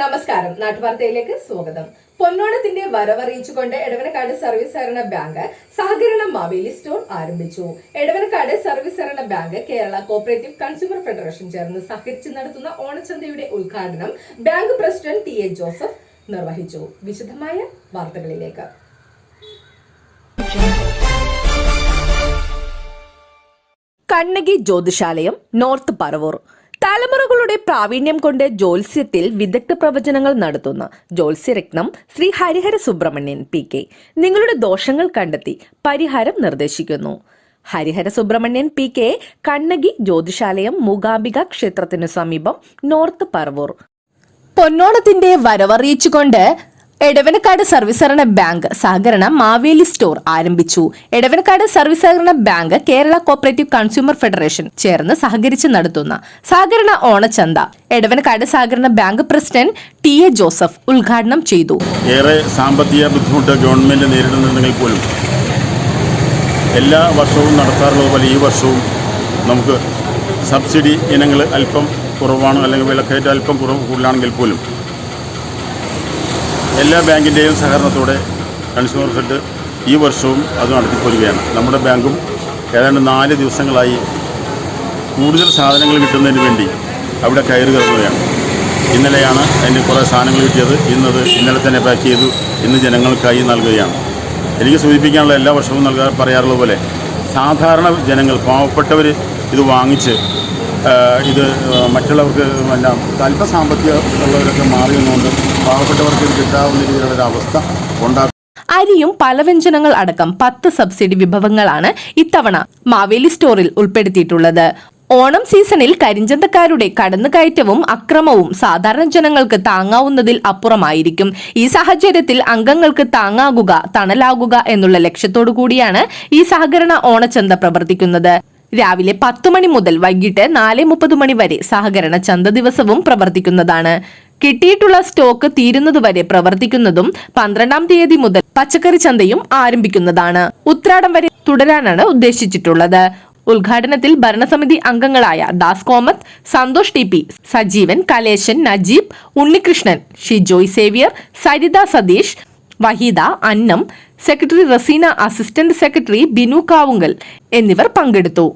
നമസ്കാരം. നാട്ടുവാർത്തയിലേക്ക് സ്വാഗതം. പൊന്നോണത്തിന്റെ വരവറിയിച്ചുകൊണ്ട് എടവനക്കാട് സർവീസ് സഹകരണ ബാങ്ക് സഹകരണ മാവേലി സ്റ്റോർ ആരംഭിച്ചു. എടവനക്കാട് സർവീസ് സഹകരണ bank Kerala cooperative consumer federation ചേർന്ന് സഹകരിച്ച് നടത്തുന്ന ഓണച്ചന്തയുടെ ഉദ്ഘാടനം bank president T A Joseph നിർവഹിച്ചു. വിശദമായ വാർത്തകളിലേക്ക്. കണ്ണകി ജ്യോതിശാലയം നോർത്ത് പറവൂർ. തലമുറകളുടെ പ്രാവീണ്യം കൊണ്ട് ജ്യോത്സ്യത്തിൽ വിദഗ്ധ പ്രവചനങ്ങൾ നടത്തുന്ന ജ്യോത്സ്യരത്നം ശ്രീ ഹരിഹര സുബ്രഹ്മണ്യൻ പി കെ. നിങ്ങളുടെ ദോഷങ്ങൾ കണ്ടെത്തി പരിഹാരം നിർദ്ദേശിക്കുന്നു. ഹരിഹര സുബ്രഹ്മണ്യൻ പി കെ കണ്ണകി ജ്യോതിഷാലയം മൂകാംബിക ക്ഷേത്രത്തിനു സമീപം നോർത്ത് പറവൂർ. പൊന്നോണത്തിന്റെ വരവറിയിച്ചുകൊണ്ട് എടവനക്കാട് സർവീസ് സഹകരണ ബാങ്ക് സഹകരണ മാവേലി സ്റ്റോർ ആരംഭിച്ചു. എടവനക്കാട് സർവീസ് സഹകരണ bank Kerala cooperative consumer federation ചേർന്ന് സഹകരിച്ച് നടത്തുന്ന സഹകരണ ഓണച്ചന്ത എടവനക്കാട് സഹകരണ bank president T A Joseph ഉദ്ഘാടനം ചെയ്തു. ഏറെ സാമ്പത്തിക ബുദ്ധിമുട്ട് ഗവൺമെന്റ് നേരിടുന്നുണ്ടെങ്കിൽ പോലും എല്ലാ വർഷവും നടത്താറുള്ളത് പോലെ ഈ വർഷവും നമുക്ക് സബ്സിഡി ഇനങ്ങൾ അല്പം കുറവാണ് അല്ലെങ്കിൽ വിലക്കയറ്റം അല്പം കുറവ് കൂടുതലാണെങ്കിൽ പോലും എല്ലാ ബാങ്കിന്റെയും സഹകരണത്തോടെ കൺസ്യൂമർ ഫെഡ് ഈ വർഷവും അത് നടത്തിപ്പോരുകയാണ്. നമ്മുടെ ബാങ്കും ഏതാണ്ട് നാല് ദിവസങ്ങളായി കൂടുതൽ സാധനങ്ങൾ കിട്ടുന്നതിന് വേണ്ടി അവിടെ കയറി കിടക്കുകയാണ്. ഇന്നലെയാണ് അതിന് കുറേ സാധനങ്ങൾ കിട്ടിയത്. ഇന്നത് ഇന്നലെ തന്നെ പാക്ക് ചെയ്തു. ഇന്ന് ജനങ്ങൾക്കായി നൽകുകയാണ്. എനിക്ക് സൂചിപ്പിക്കാനുള്ള എല്ലാ വർഷവും നൽകാൻ പറയാറുള്ള പോലെ സാധാരണ ജനങ്ങൾ പാവപ്പെട്ടവർ ഇത് വാങ്ങിച്ച് ഇത് മറ്റുള്ളവർക്ക് പിന്നെ അല്പ സാമ്പത്തിക ഉള്ളവരൊക്കെ മാറി നിന്നുകൊണ്ട് പാവപ്പെട്ടവർക്ക് കിട്ടാവുന്ന രീതിയിലുള്ള അവസ്ഥ ഉണ്ടാക്കും. അരിയും പലവ്യഞ്ജനങ്ങൾ അടക്കം പത്ത് സബ്സിഡി വിഭവങ്ങളാണ് ഇത്തവണ മാവേലി സ്റ്റോറിൽ ഉൾപ്പെടുത്തിയിട്ടുള്ളത്. ഓണം സീസണിൽ കരിഞ്ചന്തക്കാരുടെ കടന്നുകയറ്റവും അക്രമവും സാധാരണ ജനങ്ങൾക്ക് താങ്ങാവുന്നതിൽ അപ്പുറമായിരിക്കും. ഈ സാഹചര്യത്തിൽ അംഗങ്ങൾക്ക് താങ്ങാകുക തണലാകുക എന്നുള്ള ലക്ഷ്യത്തോടു കൂടിയാണ് ഈ സഹകരണ ഓണച്ചന്ത പ്രവർത്തിക്കുന്നത്. രാവിലെ പത്ത് മണി മുതൽ വൈകിട്ട് നാല് മുപ്പത് മണി വരെ സഹകരണ ചന്ത ദിവസവും പ്രവർത്തിക്കുന്നതാണ്. കിട്ടിയിട്ടുള്ള സ്റ്റോക്ക് തീരുന്നതുവരെ പ്രവർത്തിക്കുന്നതും പന്ത്രണ്ടാം തീയതി മുതൽ പച്ചക്കറി ചന്തയും ആരംഭിക്കുന്നതാണ്. ഉത്രാടം വരെ തുടരാനാണ് ഉദ്ദേശിച്ചിട്ടുള്ളത്. ഉദ്ഘാടനത്തിൽ ഭരണസമിതി അംഗങ്ങളായ Das Komath Santhosh T P Sajeevan Kaleshan Najeeb Unnikrishnan Shijoy Xavier Saritha Satheesh Waheeda Annam secretary Raseena assistant secretary Binu Kavungal എന്നിവർ പങ്കെടുത്തു.